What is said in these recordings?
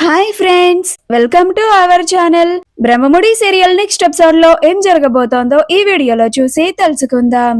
Hi friends welcome to our channel Brahmamudi serial next ఎపిసోడ్లో ఏం జరగబోతోందో ఈ వీడియోలో చూసి తెలుసుకుందాం.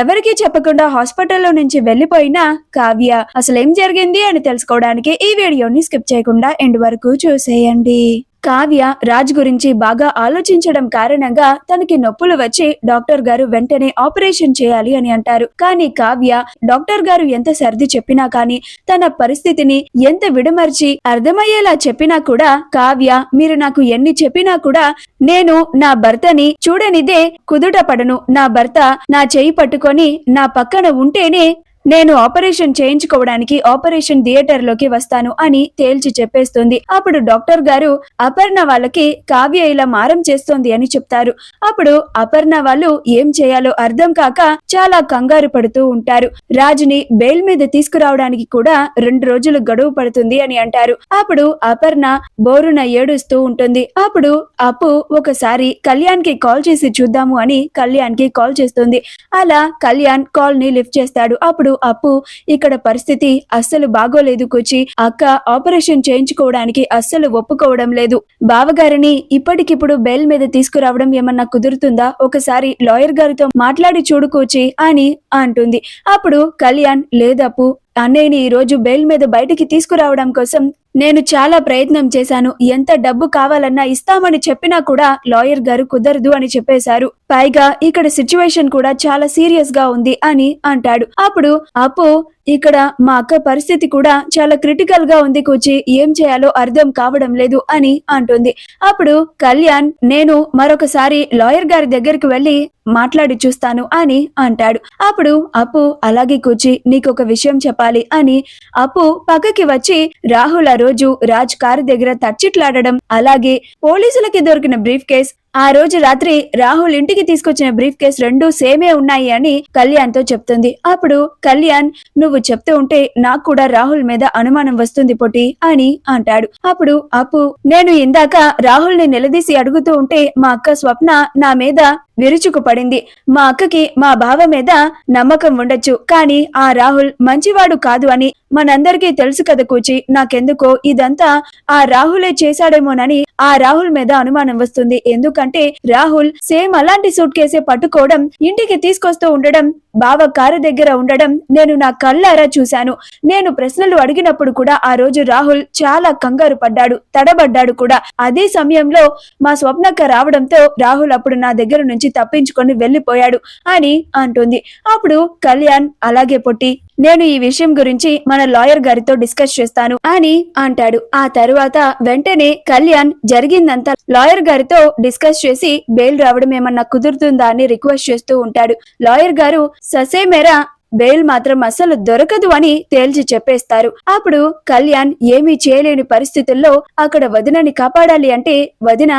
ఎవరికి చెప్పకుండా హాస్పిటల్లో నుంచి వెళ్ళిపోయిన కావ్య అసలు ఏం జరిగింది అని తెలుసుకోవడానికి ఈ వీడియోని స్కిప్ చేయకుండా ఎండ్ వరకు చూసేయండి. కావ్య రాజ్ గురించి బాగా ఆలోచించడం కారణంగా తనకి నొప్పులు వచ్చి డాక్టర్ గారు వెంటనే ఆపరేషన్ చేయాలి అని అంటారు. కానీ కావ్య డాక్టర్ గారు ఎంత సర్ది చెప్పినా కానీ తన పరిస్థితిని ఎంత విడమర్చి అర్థమయ్యేలా చెప్పినా కూడా కావ్య మీరు నాకు ఎన్ని చెప్పినా కూడా నేను నా భర్తని చూడనిదే కుదుట పడను. నా భర్త నా చేయి పట్టుకొని నా పక్కన ఉంటేనే నేను ఆపరేషన్ చేయించుకోవడానికి ఆపరేషన్ థియేటర్లోకి వస్తాను అని తేల్చి చెప్పేస్తుంది. అప్పుడు డాక్టర్ గారు అపర్ణ వాళ్ళకి కావ్య ఇలా మారం చేస్తోంది అని చెప్తారు. అప్పుడు అపర్ణ వాళ్ళు ఏం చేయాలో అర్థం కాక చాలా కంగారు పడుతూ ఉంటారు. రాజుని బెయిల్ మీద తీసుకురావడానికి కూడా రెండు రోజులు గడువు పడుతుంది అని అంటారు. అప్పుడు అపర్ణ బోరున ఏడుస్తూ ఉంటుంది. అప్పుడు అప్పు ఒకసారి కళ్యాణ్కి కాల్ చేసి చూద్దాము అని కళ్యాణ్కి కాల్ చేస్తుంది. అలా కళ్యాణ్ కాల్ని లిఫ్ట్ చేస్తాడు. అప్పుడు అప్పు ఇక్కడ పరిస్థితి అస్సలు బాగోలేదు కూచి. అక్క ఆపరేషన్ చేయించుకోవడానికి అస్సలు ఒప్పుకోవడం లేదు. బావగారిని ఇప్పటికిప్పుడు బెయిల్ మీద తీసుకురావడం ఏమన్నా కుదురుతుందా? ఒకసారి లాయర్ గారితో మాట్లాడి చూడుకోచి అని అంటుంది. అప్పుడు కళ్యాణ్ లేదప్పు అన్నయ్యని ఈ రోజు బెయిల్ మీద బయటికి తీసుకురావడం కోసం నేను చాలా ప్రయత్నం చేశాను. ఎంత డబ్బు కావాలన్నా ఇస్తామని చెప్పినా కూడా లాయర్ గారు కుదరదు అని చెప్పేశారు. పైగా ఇక్కడ సిచ్యువేషన్ కూడా చాలా సీరియస్గా ఉంది అని అంటాడు. అప్పుడు అప్పు ఇక్కడ మా అక్క పరిస్థితి కూడా చాలా క్రిటికల్గా ఉంది కూచి. ఏం చేయాలో అర్థం కావడం లేదు అని అంటుంది. అప్పుడు కళ్యాణ్ నేను మరొకసారి లాయర్ గారి దగ్గరికి వెళ్ళి మాట్లాడి చూస్తాను అని అంటాడు. అప్పుడు అప్పు అలాగే కూర్చి నీకొక విషయం చెప్పాలి అని అప్పు పక్కకి వచ్చి రాహుల్ ఆ రోజు రాజ్ కారు దగ్గర తచ్చిట్లాడడం అలాగే పోలీసులకి దొరికిన బ్రీఫ్ కేస్ ఆ రోజు రాత్రి రాహుల్ ఇంటికి తీసుకొచ్చిన బ్రీఫ్ కేస్ రెండు సేమే ఉన్నాయి అని కళ్యాణ్తో చెప్తుంది. అప్పుడు కళ్యాణ్ నువ్వు చెప్తూ ఉంటే నాకు కూడా రాహుల్ మీద అనుమానం వస్తుంది పొట్టి అని అంటాడు. అప్పుడు అప్పు నేను ఇందాక రాహుల్ని నిలదీసి అడుగుతూ ఉంటే మా అక్క స్వప్న నా మీద విరుచుకు పడింది. మా అక్కకి మా బావ మీద నమ్మకం ఉండొచ్చు. కానీ ఆ రాహుల్ మంచివాడు కాదు అని మనందరికీ తెలుసు కదా కూచి. నాకెందుకో ఇదంతా ఆ రాహులే చేశాడేమోనని ఆ రాహుల్ మీద అనుమానం వస్తుంది. ఎందుకంటే రాహుల్ సేమ్ అలాంటి సూట్ కేసే పట్టుకోవడం ఇంటికి తీసుకొస్తూ ఉండడం బావ కారు దగ్గర ఉండడం నేను నా కళ్ళారా చూశాను. నేను ప్రశ్నలు అడిగినప్పుడు కూడా ఆ రోజు రాహుల్ చాలా కంగారు పడ్డాడు తడబడ్డాడు కూడా. అదే సమయంలో మా స్వప్నక్క రావడంతో రాహుల్ అప్పుడు నా దగ్గర నుంచి తప్పించుకొని వెళ్ళిపోయాడు అని అంటుంది. అప్పుడు కళ్యాణ్ అలాగే పొట్టి నేను ఈ విషయం గురించి మన లాయర్ గారితో డిస్కస్ చేస్తాను అని అంటాడు. ఆ తరువాత వెంటనే కళ్యాణ్ జరిగిందంతా లాయర్ గారితో డిస్కస్ చేసి బెయిల్ రావడం ఏమన్నా కుదురుతుందా అని రిక్వెస్ట్ చేస్తూ ఉంటాడు. లాయర్ గారు ససేమేరా బెయిల్ మాత్రం అసలు దొరకదు అని తేల్చి చెప్పేస్తారు. అప్పుడు కళ్యాణ్ ఏమీ చేయలేని పరిస్థితుల్లో అక్కడ వదినని కాపాడాలి అంటే వదిన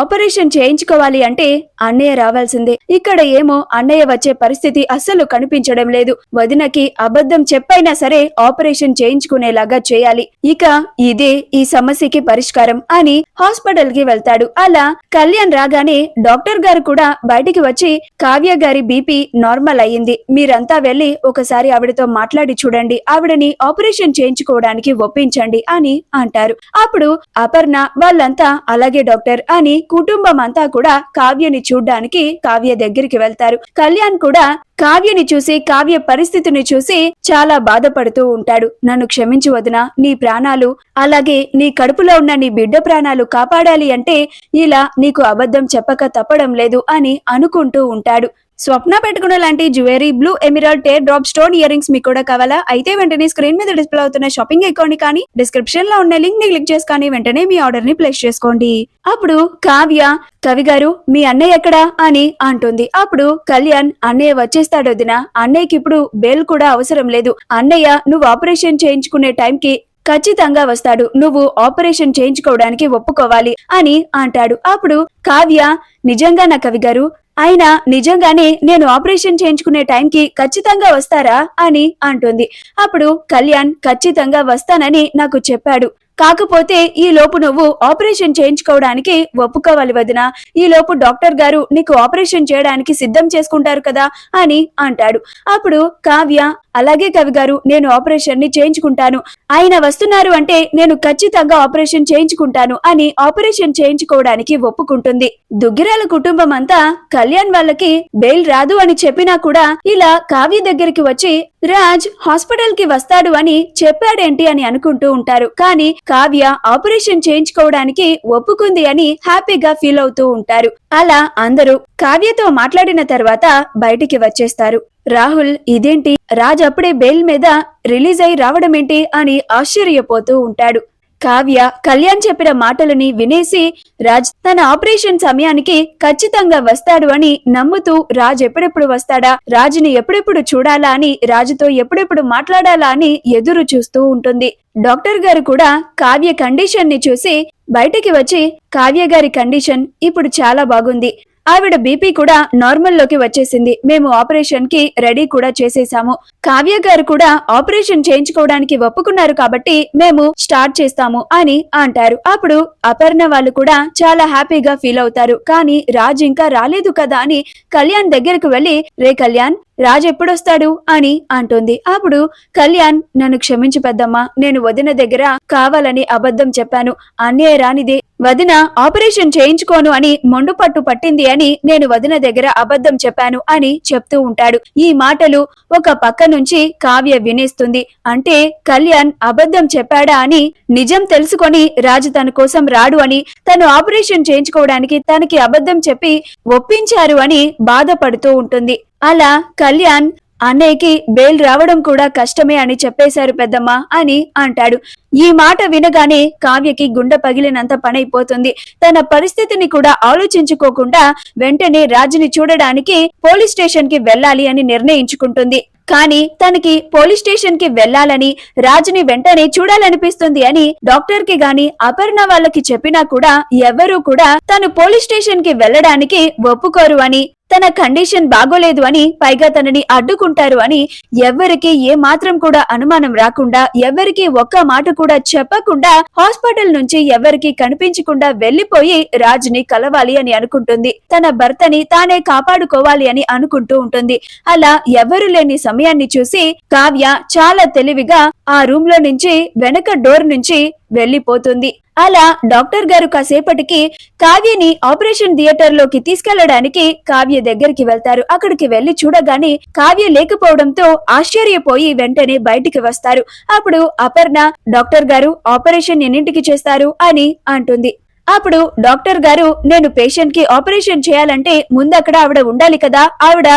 ఆపరేషన్ చేయించుకోవాలి అంటే అన్నయ్య రావాల్సిందే. ఇక్కడ ఏమో అన్నయ్య వచ్చే పరిస్థితి అస్సలు కనిపించడం లేదు. వదినకి అబద్ధం చెప్పైనా సరే ఆపరేషన్ చేయించుకునేలాగా చేయాలి. ఇక ఇదే ఈ సమస్యకి పరిష్కారం అని హాస్పిటల్కి వెళ్తాడు. అలా కళ్యాణ్ రాగానే డాక్టర్ గారు కూడా బయటికి వచ్చి కావ్య గారి బీపీ నార్మల్ అయ్యింది. మీరంతా వెళ్ళి ఒకసారి ఆవిడతో మాట్లాడి చూడండి. ఆవిడని ఆపరేషన్ చేయించుకోవడానికి ఒప్పించండి అని అంటారు. అప్పుడు అపర్ణ వాళ్ళంతా అలాగే డాక్టర్ అని కుటుంబం అంతా కూడా కావ్యని చూడ్డానికి కావ్య దగ్గరికి వెళ్తారు. కళ్యాణ్ కూడా కావ్యని చూసి కావ్య పరిస్థితిని చూసి చాలా బాధపడుతూ ఉంటాడు. నన్ను క్షమించు వదిన నీ ప్రాణాలు అలాగే నీ కడుపులో ఉన్న నీ బిడ్డ ప్రాణాలు కాపాడాలి అంటే ఇలా నీకు అబద్ధం చెప్పక తప్పడం లేదు అని అనుకుంటూ ఉంటాడు. స్వప్న పెట్టుకున్న లాంటి jewellery blue emerald teardrop stone earrings మీకు కూడా కావాలా? అయితే వెంటనే స్క్రీన్ మీద డిస్ప్లే అవుతున్న షాపింగ్ అకౌంట్ కానీ డిస్క్రిప్షన్లో ఉన్న లింక్ని క్లిక్ చేసి కానీ వెంటనే మీ ఆర్డర్ని ప్లేస్ చేసుకోండి. అప్పుడు కావ్య కవి గారు మీ అన్నయ్య ఎక్కడా? అని అంటుంది. అప్పుడు కళ్యాణ్ అన్నయ్య వచ్చేస్తాడు వదిన అన్నయ్యకి ఇప్పుడు బెయిల్ కూడా అవసరం లేదు. అన్నయ్య నువ్వు ఆపరేషన్ చేయించుకునే టైంకి ఖచ్చితంగా వస్తాడు. నువ్వు ఆపరేషన్ చేయించుకోవడానికి ఒప్పుకోవాలి అని అంటాడు. అప్పుడు కావ్య నిజంగా నా కవి గారు అయినా నిజంగానే నేను ఆపరేషన్ చేయించుకునే టైంకి ఖచ్చితంగా వస్తారా? అని అంటుంది. అప్పుడు కళ్యాణ్ ఖచ్చితంగా వస్తానని నాకు చెప్పాడు. కాకపోతే ఈ లోపు నువ్వు ఆపరేషన్ చేయించుకోవడానికి ఒప్పుకోవాలి వదిన. ఈ లోపు డాక్టర్ గారు నీకు ఆపరేషన్ చేయడానికి సిద్ధం చేసుకుంటారు కదా అని అంటాడు. అప్పుడు కావ్య అలాగే కవి గారు నేను ఆపరేషన్ని చేయించుకుంటాను. ఆయన వస్తున్నారు అంటే నేను ఖచ్చితంగా ఆపరేషన్ చేయించుకుంటాను అని ఆపరేషన్ చేయించుకోవడానికి ఒప్పుకుంటుంది. దుగ్గిరాల కుటుంబం అంతా కళ్యాణ్ వాళ్ళకి బెయిల్ రాదు అని చెప్పినా కూడా ఇలా కావ్య దగ్గరికి వచ్చి రాజ్ హాస్పిటల్కి వస్తాడు అని చెప్పాడేంటి అని అనుకుంటూ ఉంటారు. కానీ కావ్య ఆపరేషన్ చేయించుకోవడానికి ఒప్పుకుంది అని హ్యాపీగా ఫీల్ అవుతూ ఉంటారు. అలా అందరూ కావ్యతో మాట్లాడిన తర్వాత బయటికి వచ్చేస్తారు. రాహుల్ ఇదేంటి? రాజ్ అప్పుడే బెయిల్ మీద రిలీజ్ అయి రావడమేంటి? అని ఆశ్చర్యపోతూ ఉంటాడు. కావ్య కళ్యాణ్ చెప్పిన మాటలని వినేసి రాజ్ తన ఆపరేషన్ సమయానికి ఖచ్చితంగా వస్తాడు అని నమ్ముతూ రాజ్ ఎప్పుడెప్పుడు వస్తాడా రాజుని ఎప్పుడెప్పుడు చూడాలా అని రాజుతో ఎప్పుడెప్పుడు మాట్లాడాలా అని ఎదురు చూస్తూ ఉంటుంది. డాక్టర్ గారు కూడా కావ్య కండిషన్ని చూసి బయటికి వచ్చి కావ్య గారి కండిషన్ ఇప్పుడు చాలా బాగుంది. ఆవిడ బీపీ కూడా నార్మల్లోకి వచ్చేసింది. మేము ఆపరేషన్కి రెడీ కూడా చేసేసాము. కావ్య గారు కూడా ఆపరేషన్ చేయించుకోవడానికి ఒప్పుకున్నారు కాబట్టి మేము స్టార్ట్ చేస్తాము అని అంటారు. అప్పుడు అపర్ణ వాళ్ళు కూడా చాలా హ్యాపీగా ఫీల్ అవుతారు. కానీ రాజ్ ఇంకా రాలేదు కదా అని కళ్యాణ్ దగ్గరకు వెళ్ళి రే కళ్యాణ్ రాజ్ ఎప్పుడొస్తాడు? అని అంటుంది. అప్పుడు కళ్యాణ్ నన్ను క్షమించు పెద్దమ్మా నేను వదిన దగ్గర కావాలని అబద్ధం చెప్పాను. అన్యాయ రానిది వదిన ఆపరేషన్ చేయించుకోను అని మొండుపట్టు పట్టింది అని నేను వదిన దగ్గర అబద్ధం చెప్పాను అని చెప్తూ ఉంటాడు. ఈ మాటలు ఒక పక్క నుంచి కావ్య వినేస్తుంది. అంటే కళ్యాణ్ అబద్ధం చెప్పాడా అని నిజం తెలుసుకొని రాజు తన కోసం రాడు అని తను ఆపరేషన్ చేయించుకోవడానికి తనకి అబద్ధం చెప్పి ఒప్పించారు అని బాధపడుతూ ఉంటుంది. అలా కళ్యాణ్ అన్నయ్యకి బెయిల్ రావడం కూడా కష్టమే అని చెప్పేశారు పెద్దమ్మ అని అంటాడు. ఈ మాట వినగానే కావ్యకి గుండె పగిలినంత పనైపోతుంది. తన పరిస్థితిని కూడా ఆలోచించుకోకుండా వెంటనే రాజుని చూడడానికి పోలీస్ స్టేషన్కి వెళ్ళాలి అని నిర్ణయించుకుంటుంది. కానీ తనకి పోలీస్ స్టేషన్కి వెళ్ళాలని రాజుని వెంటనే చూడాలనిపిస్తుంది అని డాక్టర్కి గాని అపర్ణ వాళ్ళకి చెప్పినా కూడా ఎవ్వరూ కూడా తను పోలీస్ స్టేషన్కి వెళ్ళడానికి ఒప్పుకోరు అని తన కండిషన్ బాగోలేదు అని పైగా తనని అడ్డుకుంటారు అని ఎవ్వరికి ఏ మాత్రం కూడా అనుమానం రాకుండా ఎవ్వరికి ఒక్క మాట కూడా చెప్పకుండా హాస్పిటల్ నుంచి ఎవరికి కనిపించకుండా వెళ్ళిపోయి రాజుని కలవాలి అని అనుకుంటుంది. తన భర్తని తానే కాపాడుకోవాలి అని అనుకుంటూ ఉంటుంది. అలా ఎవరు లేని సమయాన్ని చూసి కావ్య చాలా తెలివిగా ఆ రూమ్లో నుంచి వెనక డోర్ నుంచి వెళ్ళిపోతుంది అలా డాక్టర్ గారు కాసేపటికి కావ్యని ఆపరేషన్ థియేటర్లోకి తీసుకెళ్ళడానికి కావ్య దగ్గరికి వెళ్తారు. అక్కడికి వెళ్ళి చూడగానే కావ్య లేకపోవడంతో ఆశ్చర్యపోయి వెంటనే బయటికి వస్తారు. అప్పుడు అపర్ణ డాక్టర్ గారు ఆపరేషన్ ఎన్నింటికి చేస్తారు? అని అంటుంది. అప్పుడు డాక్టర్ గారు నేను పేషెంట్కి ఆపరేషన్ చేయాలంటే ముందు అక్కడ ఆవిడ ఉండాలి కదా ఆవిడ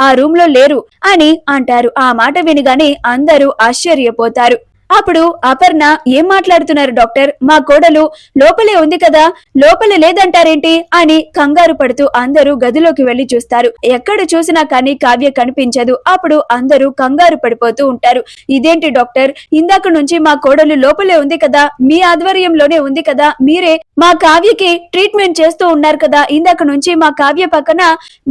ఆ రూమ్లో లేరు అని అంటారు. ఆ మాట వినగానే అందరూ ఆశ్చర్యపోతారు. అప్పుడు అపర్ణ ఏం మాట్లాడుతున్నారు డాక్టర్? మా కోడలు లోపలే ఉంది కదా లోపల లేదంటారేంటి అని కంగారు పడుతూ అందరూ గదిలోకి వెళ్ళి చూస్తారు. ఎక్కడ చూసినా కానీ కావ్య కనిపించదు. అప్పుడు అందరూ కంగారు పడిపోతూ ఉంటారు. ఇదేంటి డాక్టర్? ఇందాక నుంచి మా కోడలు లోపలే ఉంది కదా మీ ఆధ్వర్యంలోనే ఉంది కదా మీరే మా కావ్యకి ట్రీట్మెంట్ చేస్తూ ఉన్నారు కదా ఇందాక నుంచి మా కావ్య పక్కన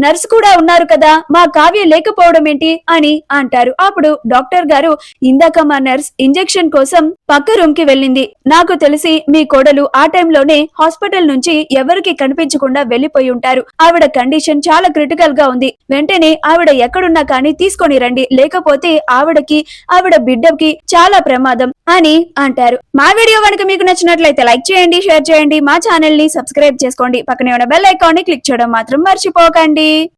నర్స్ కూడా ఉన్నారు కదా మా కావ్య లేకపోవడం ఏంటి అని అంటారు. అప్పుడు డాక్టర్ గారు ఇందాక మా నర్స్ ఇంజెక్షన్ కోసం పక్క రూమ్కి వెళ్ళింది. నాకు తెలిసి మీ కోడలు ఆ టైంలోనే హాస్పిటల్ నుంచి ఎవరికి కనిపించకుండా వెళ్ళిపోయి ఉంటారు. ఆవిడ కండిషన్ చాలా క్రిటికల్గా ఉంది. వెంటనే ఆవిడ ఎక్కడున్నా కానీ తీసుకొని రండి. లేకపోతే ఆవిడకి ఆవిడ బిడ్డకి చాలా ప్రమాదం అని అంటారు. మా వీడియో కనుక మీకు నచ్చినట్లయితే లైక్ చేయండి షేర్ చేయండి. మా ఛానల్ని సబ్స్క్రైబ్ చేసుకోండి. పక్కనే ఉన్న బెల్ ఐకాన్ని క్లిక్ చేయడం మాత్రం మర్చిపోకండి.